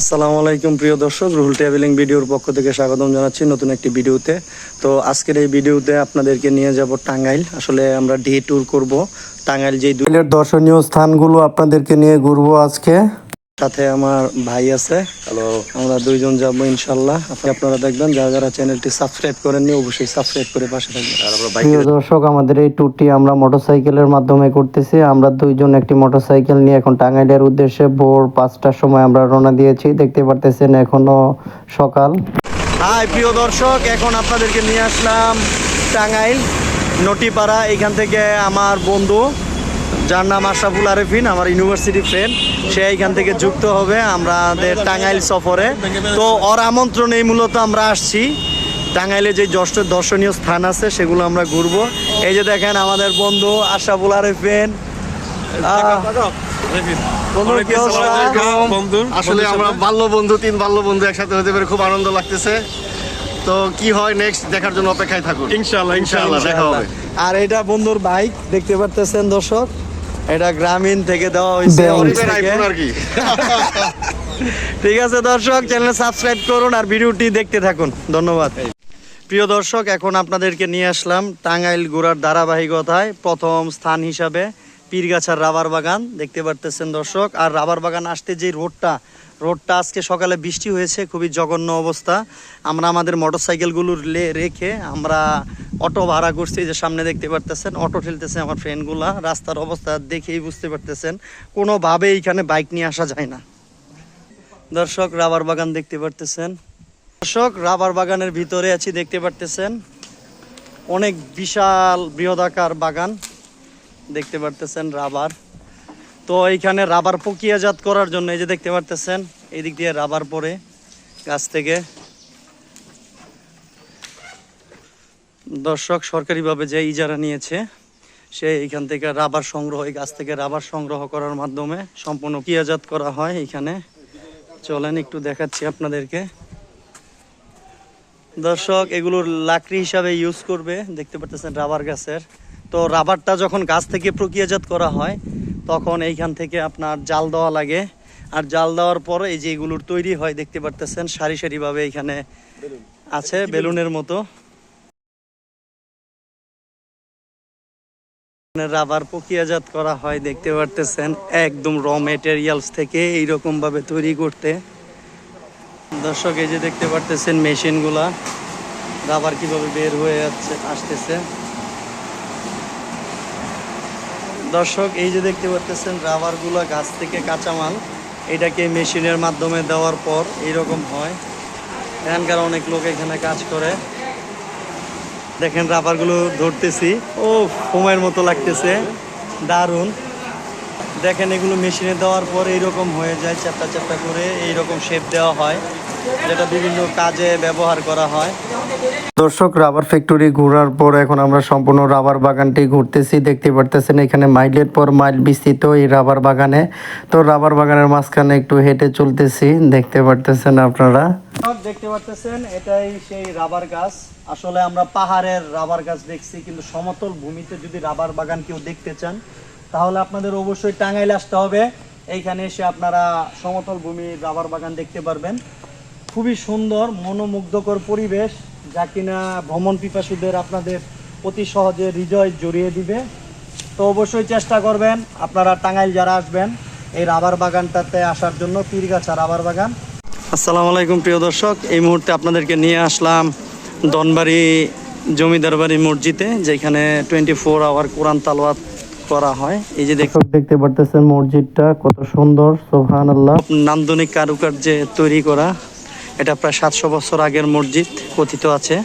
আসসালামু আলাইকুম, প্রিয় দর্শক। রুহুল ট্রাভেলিং ভিডিওর পক্ষ থেকে স্বাগতম জানাচ্ছি নতুন একটি ভিডিওতে। তো আজকের এই ভিডিওতে আপনাদেরকে নিয়ে যাব টাঙ্গাইল। আসলে আমরা ডে ট্যুর করব। টাঙ্গাইল যেই দর্শনীয় স্থানগুলো আপনাদেরকে নিয়ে ঘুরবো আজকে। সাথে আমার ভাই আছে। হ্যালো আমরা দুইজন যাব ইনশাল্লাহ। আপনি আপনারা দেখবেন যারা যারা চ্যানেলটি সাবস্ক্রাইব করেননি অবশ্যই সাবস্ক্রাইব করে পাশে থাকবেন। প্রিয় দর্শক আমাদের এই ট্যুরটি আমরা মোটরসাইকেলের মাধ্যমে করতেছি। আমরা দুইজন একটি মোটরসাইকেল নিয়ে এখন টাঙ্গাইলের উদ্দেশ্যে ভোর পাঁচটার সময় আমরা রওনা দিয়েছি। দেখতে পারতেছেন এখনও সকাল। হাই প্রিয় দর্শক এখন আপনাদেরকে নিয়ে আসলাম টাঙ্গাইল নটিপাড়া। এখান থেকে আমার বন্ধু যার নাম আশরাফুল আরেফিন আমার ইউনিভার্সিটি ফ্রেন্ড সে এইখান থেকে যুক্ত হবে আমাদের টাঙ্গাইল সফরে। তো ওর আমন্ত্রণেই মূলত আমরা আসছি। টাঙ্গাইলে যে দর্শ- দর্শনীয় স্থান আছে সেগুলো আমরা ঘুরবো। এই যে দেখেন আমাদের বন্ধু আশরাফুল আরেফিন। আসলে আমরা বাল্য বন্ধু তিন বাল্য বন্ধু একসাথে হতে পেরে খুব আনন্দ লাগতেছে। তো কি হয় নেক্সট দেখার জন্য অপেক্ষায় থাকুন। ইনশাআল্লাহ ইনশাআল্লাহ দেখা হবে। আর এটা বন্ধুর বাইক দেখতে পারতেছেন দর্শক। এটা গ্রামীণ থেকে দেওয়া হয়েছে ঠিক আছে দর্শক চ্যানেল সাবস্ক্রাইব করুন আর ভিডিওটি দেখতে থাকুন। ধন্যবাদ। প্রিয় দর্শক এখন আপনাদেরকে নিয়ে আসলাম টাঙ্গাইল ঘোরার ধারাবাহিকতায় প্রথম স্থান হিসাবে পীরগাছার রাবার বাগান। দেখতে পারতেছেন দর্শক আর রাবার বাগান আসতে যে রোডটা রোডটা আজকে সকালে বৃষ্টি হয়েছে খুবই জঘন্য অবস্থা। আমরা আমাদের মোটরসাইকেলগুলো লে- রেখে আমরা অটো ভাড়া করছি যে সামনে দেখতে পারতেছেন, অটো ঠেলতেছে আমার ফ্রেন্ডগুলা রাস্তার অবস্থা দেখেই বুঝতে পারতেছেন কোনোভাবে এইখানে বাইক নিয়ে আসা যায় না। দর্শক, রাবার বাগান দেখতে পারতেছেন। দর্শক, রাবার বাগানের ভিতরে আছি, দেখতে পারতেছেন। অনেক বিশাল বৃহদাকার বাগান, দেখতে পারতেছেন রাবার। তো এইখানে রাবার প্রক্রিয়াজাত করার জন্য এই যে দেখতে পারতেছেন, এই দিক দিয়ে রাবার পরে গাছ থেকে। দর্শক সরকারিভাবে যে ইজারা নিয়েছে, সে এইখান থেকে রাবার সংগ্রহ, এই গাছ থেকে রাবার সংগ্রহ করার মাধ্যমে সম্পূর্ণ প্রক্রিয়াজাত করা হয় এখানে। চলেন একটু দেখাচ্ছি আপনাদেরকে। দর্শক, এগুলোর লাকড়ি হিসাবে ইউজ করবে, দেখতে পাচ্ছেন রাবার গাছের। তো রাবারটা যখন গাছ থেকে প্রক্রিয়াজাত করা হয়, তখন এইখান থেকে আপনার জাল দেওয়া লাগে। আর জাল দেওয়ার পর এই যে এগুলোর তৈরি হয়, দেখতে পারতেছেন সারি সারিভাবে এখানে আছে বেলুনের মতো। রাবার প্রক্রিয়াজাত করা হয়, দেখতে পারতেছেন, একদম র মেটেরিয়ালস থেকে এইরকম ভাবে তৈরি করতে। দর্শক, এই যে দেখতে পারতেছেন মেশিনগুলা, রাবার কীভাবে বের হয়ে যাচ্ছে, আসতেছে। দর্শক, এই যে দেখতে পারতেছেন, রাবারগুলো গাছ থেকে কাঁচামাল, এটাকে মেশিনের মাধ্যমে দেওয়ার পর এইরকম হয়। এখানকার অনেক লোক এখানে কাজ করে। দেখেন রাবারগুলো ধরতেছি। ও সময়ের মতো লাগতেছে। দারুণ। দেখেন এগুলো মেশিনে দেওয়ার পর এইরকম হয়ে যায়, চ্যাপটা চ্যাপটা করে এইরকম শেপ দেওয়া হয়। যেটা বিভিন্ন কাজে ব্যবহার করা হয়। দর্শক রাবার ফ্যাক্টরি ঘোরার পর এখন আমরা সম্পূর্ণ রাবার বাগানটি ঘুরতেছি। দেখতে পারতেছেন এখানে মাইলের পর মাইল বিস্তৃত এই রাবার বাগানে। তো রাবার বাগানের মাঝখানে একটু হেঁটে চলতেছি দেখতে পারতেছেন আপনারা। দেখতে পারতেছেন এটাই সেই রাবার গাছ। আসলে আমরা পাহাড়ের রাবার গাছ দেখছি কিন্তু সমতল ভূমিতে যদি রাবার বাগান কেউ দেখতে চান তাহলে আপনাদের অবশ্যই টাঙ্গাইলে আসতে হবে। এইখানে এসে আপনারা সমতল ভূমি রাবার বাগান দেখতে পারবেন। খুবই সুন্দর মনোমুগ্ধকর পরিবেশ যা কিনা ভ্রমণ পিপাসুদের আপনাদের অতি সহজে হৃদয় জড়িয়ে দিবে। তো অবশ্যই চেষ্টা করবেন আপনারা টাঙ্গাইল যারা আসবেন এই রাবার বাগানটাতে আসার জন্য পীরগাছা রাবার বাগান। আসসালামু আলাইকুম প্রিয় দর্শক এই মুহূর্তে আপনাদেরকে নিয়ে আসলাম দনবাড়ি জমিদার বাড়ি মসজিদে যেখানে টোয়েন্টি ফোর আওয়ার কোরআন তালওয়াত করা হয়। এই যে দেখো দেখতে পারতেছেন মসজিদটা কত সুন্দর সোহান আল্লাহ নান্দনিক কারুকার্যে তৈরি করা। এটা প্রায় সাতশো বছর আগের মসজিদ, কথিত আছে।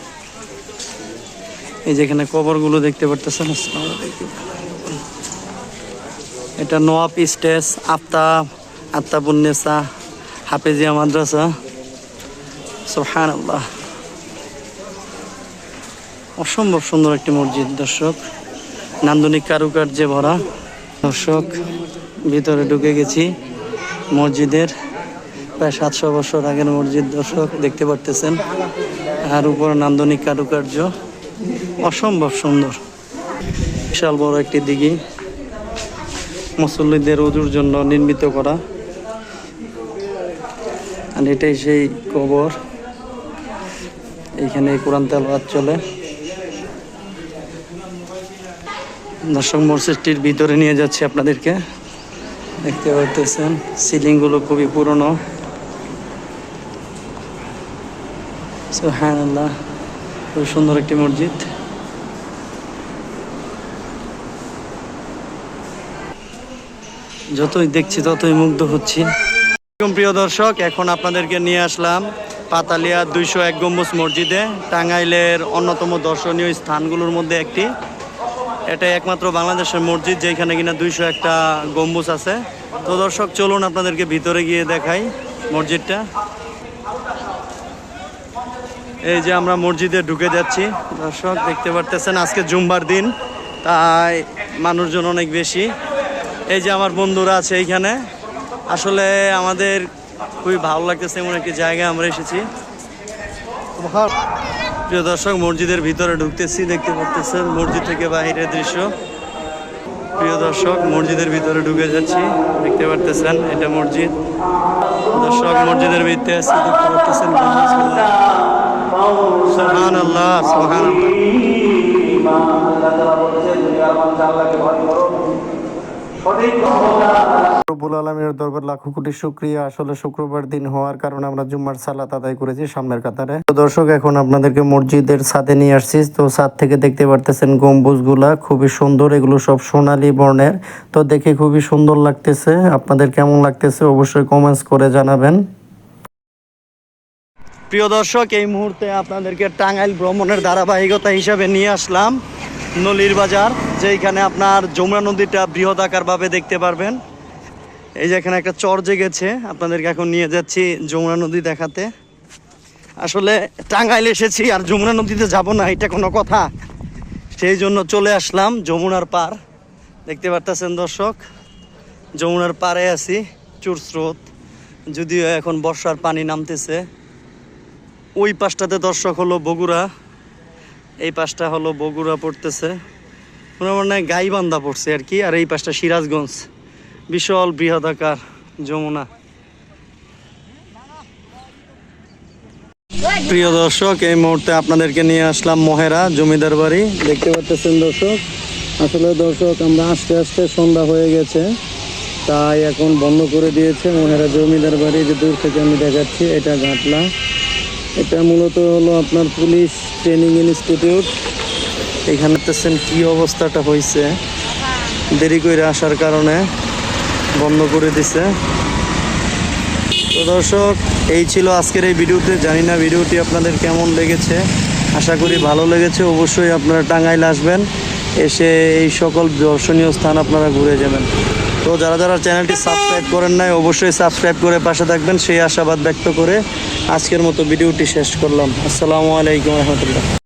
এই যেখানে কবরগুলো দেখতে পারতেছেন এটা নোয়াব স্টেজ, আফতা, আফতাবুন্নেসা, হাফেজিয়া মাদ্রাসা। সোহান অসম্ভব সুন্দর একটি মসজিদ, দর্শক। নান্দনিক কারুকার্যে ভরা। দর্শক, ভিতরে ঢুকে গেছি মসজিদের। প্রায় সাতশো বছর আগের মসজিদ দর্শক দেখতে পারতেছেন। আর উপর নান্দনিক কারুকার্য। অসম্ভব সুন্দর। বিশাল বড় একটি দিঘি। মুসল্লিদের উজুর জন্য নির্মিত করা। আর এটাই সেই কবর। এখানে কোরআন তেলাওয়াত চলে। দর্শক, মসজিদটির ভিতরে নিয়ে যাচ্ছি আপনাদেরকে। দেখতে পারতেছেন, সিলিংগুলো খুবই পুরনো। আল্লাহ খুব সুন্দর একটি মসজিদ। যতই দেখছি, ততই মুগ্ধ হচ্ছি। প্রিয় দর্শক, এখন আপনাদেরকে নিয়ে আসলাম পাতালিয়া দুইশো এক গম্বুজ মসজিদে, টাঙ্গাইলের অন্যতম দর্শনীয় স্থানগুলোর মধ্যে একটি। এটাই একমাত্র বাংলাদেশের মসজিদ, যেখানে কিনা দুইশো একটা গম্বুজ আছে। তো দর্শক, চলুন আপনাদেরকে ভিতরে গিয়ে দেখাই মসজিদটা। এই যে আমরা মসজিদে ঢুকে যাচ্ছি। দর্শক, দেখতে পারতেছেন আজকে জুম্বার দিন, তাই মানুষজন অনেক বেশি। এই যে আমার বন্ধুরা আছে এইখানে। আসলে আমাদের খুবই ভালো লাগতেছে, এমন একটি জায়গায় আমরা এসেছি। প্রিয় দর্শক, মসজিদের ভিতরে ঢুকতেছি, দেখতে পারতেছেন মসজিদ থেকে বাহিরের দৃশ্য। প্রিয় দর্শক, মসজিদের ভিতরে ঢুকে যাচ্ছি, দেখতে পারতেছেন এটা মসজিদ। দর্শক, মসজিদের ভিতরে আছি দেখতে পারতেছেন কোটি শুক্রিয়া। আসলে হওয়ার কারণে আমরা করেছি সামনের কাতারে। তো দর্শক, এখন আপনাদেরকে মসজিদের ছাদে নিয়ে আসছি। তো থেকে দেখতে পারতেছেন খুবই সুন্দর, এগুলো সব সোনালী বর্ণের। তো দেখে খুবই সুন্দর লাগতেছে। আপনাদের কেমন লাগতেছে অবশ্যই কমেন্টস করে জানাবেন। প্রিয় দর্শক, এই মুহূর্তে আপনাদেরকে টাঙ্গাইল ভ্রমণের ধারাবাহিকতা হিসাবে নিয়ে আসলাম নলির বাজার যেখানে আপনার যমুনা নদীটা বৃহৎ আকারভাবে দেখতে পারবেন। এই যে এখানে একটা চর জেগেছে, আপনাদেরকে এখন নিয়ে যাচ্ছি যমুনা নদী দেখাতে। আসলে টাঙ্গাইল এসেছি আর যমুনা নদীতে যাব না, এটা কোনো কথা। সেই জন্য চলে আসলাম যমুনার পার। দেখতে পারতেছেন দর্শক, যমুনার পাড়ে আছি, চুর স্রোত। যদিও এখন বর্ষার পানি নামতেছে। ওই পাশটাতে দর্শক হলো বগুড়া। এই পাশটা হলো বগুড়া পড়তেছে। মনে গাইবান্ধা পড়ছে আর কি, আর এই পাশটা সিরাজগঞ্জ। বিশাল বৃহদাকার যমুনা। প্রিয় দর্শক, এই মুহূর্তে আপনাদেরকে নিয়ে আসলাম মহেরা, জমিদার বাড়ি। দেখতে পাচ্ছেন দর্শক, আসলে দর্শক, আমরা আস্তে আস্তে সন্ধ্যা হয়ে গেছে। তাই এখন বন্ধ করে দিয়েছে মহেরা জমিদার বাড়ি, যে দূর থেকে আমি দেখাচ্ছি, এটা ঘাটলা। এটা মূলত হলো আপনার পুলিশ ট্রেনিং ইনস্টিটিউট। এখানে দেখতেছেন কি অবস্থাটা হয়েছে দেরি করে আসার কারণে বন্ধ করে দিছে। তো দর্শক, এই ছিল আজকের এই ভিডিওতে। জানি না ভিডিওটি আপনাদের কেমন লেগেছে। আশা করি ভালো লেগেছে। অবশ্যই আপনারা টাঙ্গাইল আসবেন। এসে এই সকল দর্শনীয় স্থান আপনারা ঘুরে যাবেন। তো যারা যারা চ্যানেলটি সাবস্ক্রাইব করেন নাই, অবশ্যই সাবস্ক্রাইব করে পাশে থাকবেন। সেই আশাবাদ ব্যক্ত করে আজকের মতো ভিডিওটি শেষ করলাম। আসসালামু আলাইকুম রহমতুল্লাহ।